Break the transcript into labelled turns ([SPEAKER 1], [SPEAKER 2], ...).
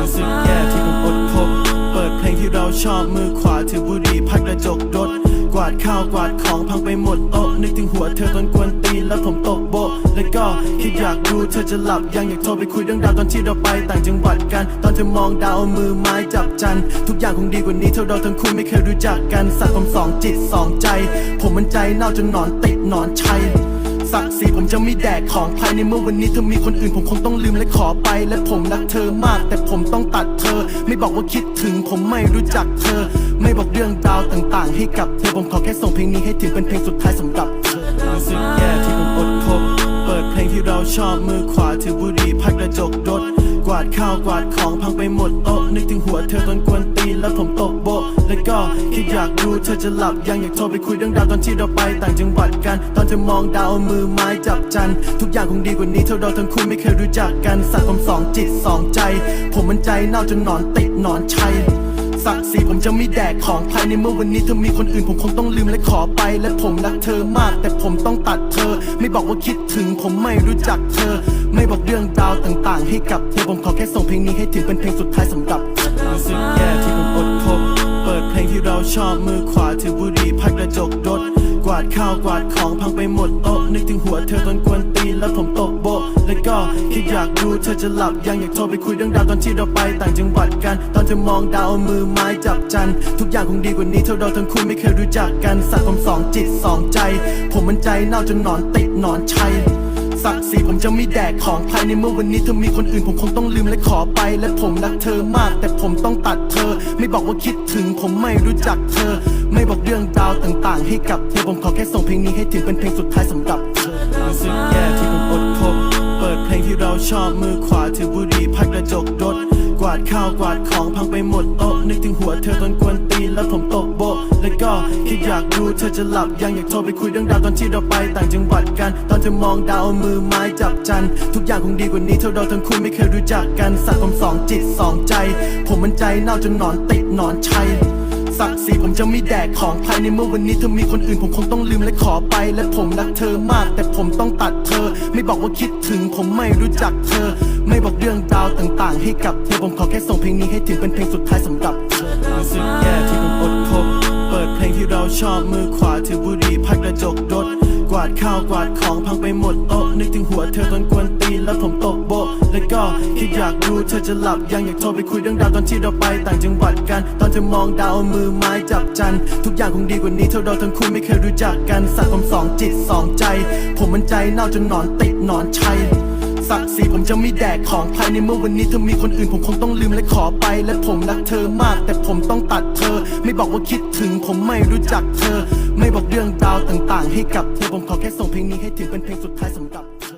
[SPEAKER 1] รู้สึกแย่ที่ผมอดทบเปิดเพลงที่เราชอบมือขวาถือบุหรี่พัดกระจกรถกวาดข้าวกวาดของพังไปหมดโต๊ะนึกถึงหัวเธอตอนกวนตีนแล้วผมตกโบะแล้วก็คิดอยากรู้เธอจะหลับยังอยากโทรไปคุยเรื่องราวตอนที่เราไปต่างจังหวัดกัน ตอนเธอมองดาวมือไม้จับจัน ทุกอย่างคงดีกว่านี้เท่าเราทั้งคู่ไม่เคยรู้จักกันสักผมสองจิตสองใจ ผมมันใจเน่าจนหนอนติดหนอนชัย ศักดิ์ศรีผมจะไม่แดกของภายในเมื่อวันนี้เธอมีคนอื่นผมคงต้องลืมและขอไป และผมรักเธอมาก แต่ผมต้องตัดเธอ ไม่บอกว่าคิดถึงผมไม่รู้จักเธอ ไม่บอกเรื่องราวต่างๆ ให้กับเธอผมขอแค่ส่งเพลงนี้ให้ถึงเป็นเพลงสุดท้ายสำหรับเธอรู้สึกแย่ที่ผมอดทบเปิดเพลงที่เราชอบมือขวาถือบุหรี่พัดกระจกรถ กวาดข้าวกวาดของพังไปหมดโต๊ะนึกถึงหัวเธอตอนกวนตีนแล้วผมตกโบะแล้วก็คิดอยากรู้เธอจะหลับยังอยากโทรไปคุยเรื่องราวตอนที่เราไปต่างจังหวัดกัน ตอนเธอมองดาวเอามือไม้จับจัน ทุกอย่างคงดีกว่านี้เท่าเราทั้งคู่ไม่เคยรู้จักกันสักผมสองจิตสองใจ ผมมันใจเน่าจนหนอนติดหนอนชัยศักดิ์ศรีผมจะไม่แดกของภายในเมื่อวันนี้เธอมีคนอื่นผมคงต้องลืมและขอไป และผมรักเธอมาก แต่ผมต้องตัดเธอ ไม่บอกว่าคิดถึงผมไม่รู้จักเธอ ไม่บอกเรื่องราวต่างๆ ให้กับเธอผมขอแค่ส่งเพลงนี้ให้ถึงเป็นเพลงสุดท้ายสำหรับเธอรู้สึกแย่ที่ผมอดทบเปิดเพลงที่เราชอบมือขวาถือบุหรี่พัดกระจกรถกวาดข้าวกวาดของพังไปหมดโต๊ะนึกถึงหัวเธอตอนกวนตีแล้วผมตกโบะแล้วก็คิดอยากรู้เธอจะหลับยังอยากโทรไปคุยเรื่องราวตอนที่เราไปต่างจังหวัดกัน ตอนเธอมองดาวมือไม้จับจัน ทุกอย่างคงดีกว่านี้เท่าเราทั้งคู่ไม่เคยรู้จักกันสักผมสองจิตสองใจ ผมมันใจเน่าจนหนอนติดหนอนชัย ศักดิ์ศรีผมจะไม่แดกของภายในเมื่อวันนี้เธอมีคนอื่นผมคงต้องลืมและขอไป และผมรักเธอมาก แต่ผมต้องตัดเธอ ไม่บอกว่าคิดถึงผมไม่รู้จักเธอ ไม่บอกเรื่องราวต่างๆ ให้กับเธอผมขอแค่ส่งเพลงนี้ให้ถึงเป็นเพลงสุดท้ายสำหรับเธอรู้สึกแย่ที่ผมอดทบเปิดเพลงที่เราชอบมือขวาถือบุหรี่พัดกระจก วาดข้าวกวาดของพังไปหมดโต๊ะนึกถึงหัวเธอตอนกวนตีนแล้วผมตกโบะแล้วก็คิดอยากรู้เธอจะหลับยังอยากโทรไปคุยเรื่องราวตอนที่เราไปต่างจังหวัดกัน ตอนเธอมองดาวเอามือไม้จับจัน ทุกอย่างคงดีกว่านี้เท่าเราทั้งคู่ไม่เคยรู้จักกันสักผมสองจิตสองใจ ผมมันใจเน่าจนหนอนติดหนอนชัยศักดิ์ศรีผมจะไม่แดกของภายในเมื่อวันนี้เธอมีคนอื่นผมคงต้องลืมและขอไป และผมรักเธอมาก แต่ผมต้องตัดเธอ ไม่บอกว่าคิดถึงผมไม่รู้จักเธอ ไม่บอกเรื่องราวต่างๆ ให้กับเธอผมขอแค่ส่งเพลงนี้ให้ถึงเป็นเพลงสุดท้ายสำหรับเธอรู้สึกแย่ที่ผมอดทบเปิดเพลงที่เราชอบมือขวาถือบุหรี่พัดกระจกรถกวาดข้าวกวาดของพังไปหมดโต๊ะนึกถึงหัวเธอตอนกวนตีแล้วผมตกโบะแล้วก็คิดอยากรู้เธอจะหลับยังอยากโทรไปคุยเรื่องราวตอนที่เราไปต่างจังหวัดกัน ตอนเธอมองดาวมือไม้จับจัน ทุกอย่างคงดีกว่านี้เท่าเราทั้งคู่ไม่เคยรู้จักกันสักผมสองจิตสองใจ ผมมันใจเน่าจนหนอนติดหนอนชัย ศักดิ์ศรีผมจะไม่แดกของภายในเมื่อวันนี้เธอมีคนอื่นผมคงต้องลืมและขอไป และผมรักเธอมาก แต่ผมต้องตัดเธอ ไม่บอกว่าคิดถึงผมไม่รู้จักเธอ ไม่บอกเรื่องราวต่างๆ ให้กับเธอผมขอแค่ส่งเพลงนี้ให้ถึงเป็นเพลงสุดท้ายสำหรับ